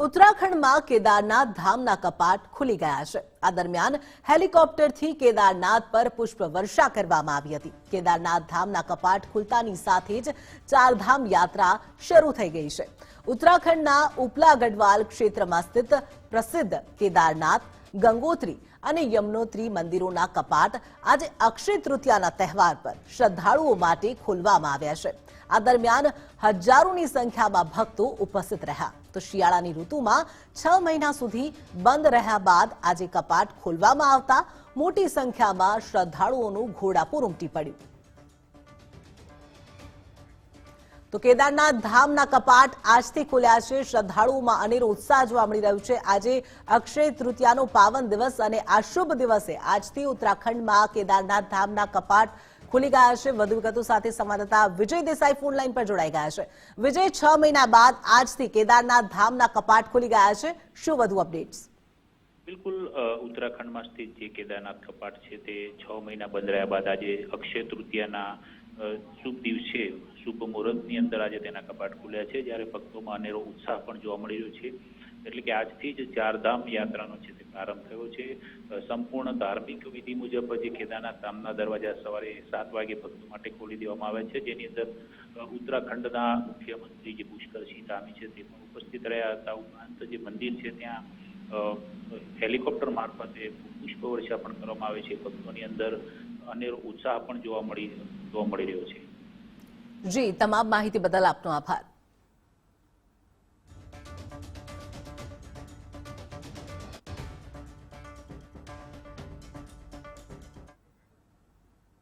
ઉત્તરાખંડમાં કેદારનાથ ધામના કપાટ ખુલી ગયા છે. આ દરમિયાન હેલિકોપ્ટરથી કેદારનાથ પર પુષ્પ વર્ષા કરવામાં આવી હતી. કેદારનાથ ધામના કપાટ ખુલતાની સાથે જ ચારધામ યાત્રા શરૂ થઈ ગઈ છે. ઉત્તરાખંડના ઉપલા ગઢવાલ ક્ષેત્રમાં સ્થિત પ્રસિદ્ધ કેદારનાથ, ગંગોત્રી અને યમનોત્રી મંદિરોના કપાટ આજે અક્ષય તૃતીયાના તહેવાર પર શ્રદ્ધાળુઓ માટે ખોલવામાં આવ્યા છે. આ દરમિયાન હજારોની સંખ્યામાં ભક્તો ઉપસ્થિત રહ્યા. તો શિયાળાની ઋતુમાં છ મહિના સુધી બંધ રહ્યા બાદ આજે કપાટ ખોલવામાં આવતા મોટી સંખ્યામાં શ્રદ્ધાળુઓનું ઘોડાપુર ઉમટી પડ્યું. તો કેદારનાથ ધામના કપાટ આજથી ખુલ્યા છે. શ્રદ્ધાળુઓમાં અનેરો ઉત્સાહ જોવા મળી રહ્યો છે. આજે અક્ષય તૃતીયાનો પાવન દિવસ અને આ દિવસે આજથી ઉત્તરાખંડમાં કેદારનાથ ધામના કપાટ ખુલી ગયા છે. વધુ વિગતો સાથે સંવાદદાતા વિજય દેસાઈ ફોન લાઈન પર જોડાઈ ગયા છે. વિજય, છ મહિના બાદ આજથી કેદારનાથ ધામના કપાટ ખુલી ગયા છે. શું વધુ અપડેટ્સ? બિલકુલ ઉત્તરાખંડમાં સ્થિત જે કેદારનાથ કપાટ છે તે છ મહિના બંધ રહ્યા બાદ આજે અક્ષય તૃતીયાના શુભ દિવસે, શુભ મુહૂર્તની અંદર આજે તેના કપાટ ખુલ્યા છે. જ્યારે ભક્તોમાં અનેરો ઉત્સાહ પણ જોવા મળી રહ્યો છે. એટલે કે આજથી જ ચારધામ યાત્રાનો છે તે પ્રારંભ થયો છે. સંપૂર્ણ ધાર્મિક વિધિ મુજબ જે કેદારનાથ ધામના દરવાજા સવારે સાત વાગે ભક્તો માટે ખોલી દેવામાં આવે છે. જેની અંદર ઉત્તરાખંડના મુખ્યમંત્રી જે પુષ્કરસિંહ ધામી છે તે પણ ઉપસ્થિત રહ્યા હતા. ઉપરાંત જે મંદિર છે ત્યાં હેલિકોપ્ટર મારફતે પુષ્પ વર્ષા પણ કરવામાં આવે છે. ભક્તોની અંદર અનેરો ઉત્સાહ પણ જોવા મળી જોવા મળી રહ્યો છે. જી, તમામ માહિતી બદલ આપનો આભાર.